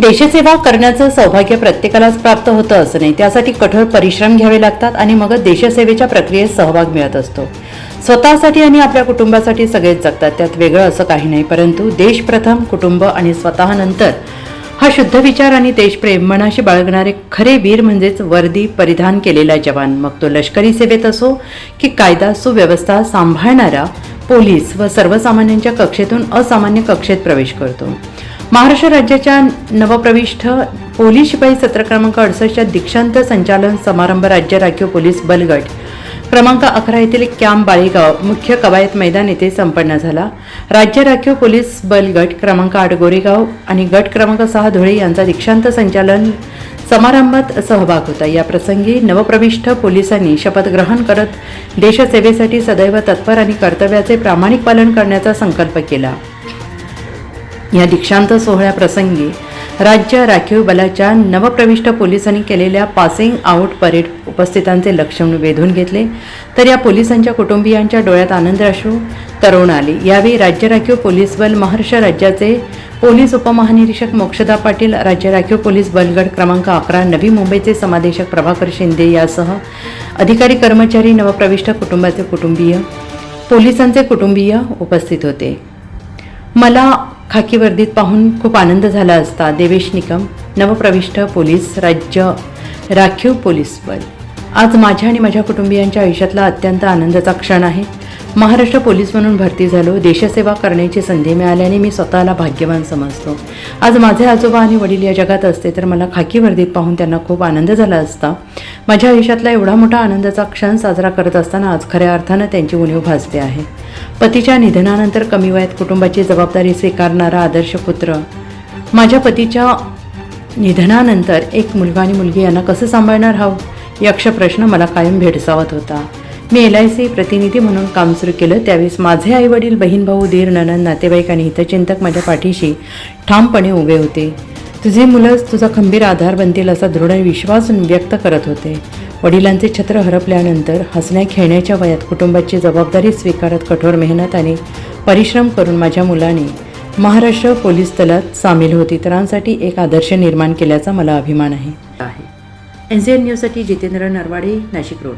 देशसेवा करण्याचं सौभाग्य प्रत्येकालाच प्राप्त होतं असं नाही. त्यासाठी कठोर परिश्रम घ्यावे लागतात आणि मग देशसेवेच्या प्रक्रियेत सहभाग मिळत असतो. स्वतःसाठी आणि आपल्या कुटुंबासाठी सगळेच जगतात. त्यात वेगळं असं काही नाही परंतु देश प्रथम कुटुंब आणि स्वतःनंतर हा शुद्ध विचार आणि देशप्रेम मनाशी बाळगणारे खरे वीर म्हणजेच वर्दी परिधान केलेला जवान. मग तो लष्करी सेवेत असो की कायदा सुव्यवस्था सांभाळणारा पोलीस व सर्वसामान्यांच्या कक्षेतून असामान्य कक्षेत प्रवेश करतो. महाराष्ट्र राज्याच्या नवप्रविष्ट पोलीस शिपाई सत्र क्रमांक अडसष्टच्या दीक्षांत संचालन समारंभ राज्य राखीव पोलीस बलगट. क्रमांक अकरा येथील कॅम्प बाळेगाव मुख्य कवायत मैदान येथे संपन्न झाला. राज्य राखीव पोलीस बल गट क्रमांक आठ गोरेगाव आणि गट क्रमांक सहा धुळे यांचा दीक्षांत संचालन समारंभात सहभाग होता. या प्रसंगी नवप्रविष्ट पोलिसांनी शपथ ग्रहण करत देशसेवेसाठी सदैव तत्पर आणि कर्तव्याचे प्रामाणिक पालन करण्याचा संकल्प केला. या दीक्षांत सोहळ्याप्रसंगी राज्य राखीव बलाच्या नवप्रविष्ट पोलिसांनी केलेल्या पासिंग आऊट परेड उपस्थितांचे लक्ष वेधून घेतले. तर या पोलिसांच्या कुटुंबियांच्या डोळ्यात आनंद अश्रू तरुण आले. यावेळी राज्य राखीव पोलीस बल महाराष्ट्र राज्याचे पोलीस उपमहानिरीक्षक मोक्षदा पाटील राज्य राखीव पोलीस बलगड क्रमांक अकरा नवी मुंबईचे समादेशक प्रभाकर शिंदे यासह अधिकारी कर्मचारी नवप्रविष्ट कुटुंबाचे कुटुंबीय पोलिसांचे कुटुंबीय उपस्थित होते. मला खाकी वर्दीत पाहून खूप आनंद झाला असता देवेश निकम नवप्रविष्ट पोलीस राज्य राखीव पोलीस बल. आज माझ्या आणि माझ्या कुटुंबियांच्या आयुष्यातला अत्यंत आनंदाचा क्षण आहे. महाराष्ट्र पोलीस म्हणून भरती झालो देशसेवा करण्याची संधी मिळाल्याने मी स्वतःला भाग्यवान समजतो. आज माझे आजोबा आणि वडील या जगात असते तर मला खाकी वर्दीत पाहून त्यांना खूप आनंद झाला असता. माझ्या आयुष्यातला एवढा मोठा आनंदाचा क्षण साजरा करत असताना आज खऱ्या अर्थानं त्यांची उणीव भासते आहे. पतीच्या निधनानंतर कमी वयात कुटुंबाची जबाबदारी स्वीकारणारा आदर्श पुत्र. माझ्या पतीच्या निधनानंतर एक मुलगा आणि मुलगी यांना कसं सांभाळणार हवं? यक्ष प्रश्न मला कायम भेडसावत होता. मी एल आय सी प्रतिनिधी म्हणून काम सुरू केलं. त्यावेळेस माझे आई वडील बहीण भाऊ दीर ननन नातेवाईक आणि हितचिंतक माझ्या पाठीशी ठामपणे उभे होते. तुझे मुलंच तुझा खंबीर आधार बनतील असा दृढ विश्वास व्यक्त करत होते. वडिलांचे छत्र हरपल्यानंतर हसण्या खेळण्याच्या वयात कुटुंबाची जबाबदारी स्वीकारत कठोर मेहनत आणि परिश्रम करून माझ्या मुलाने महाराष्ट्र पोलीस दलात सामील होत. इतरांसाठी एक आदर्श निर्माण केल्याचा मला अभिमान आहे. एन सी एन न्यूजसाठी जितेंद्र नरवाडे नाशिक रोड.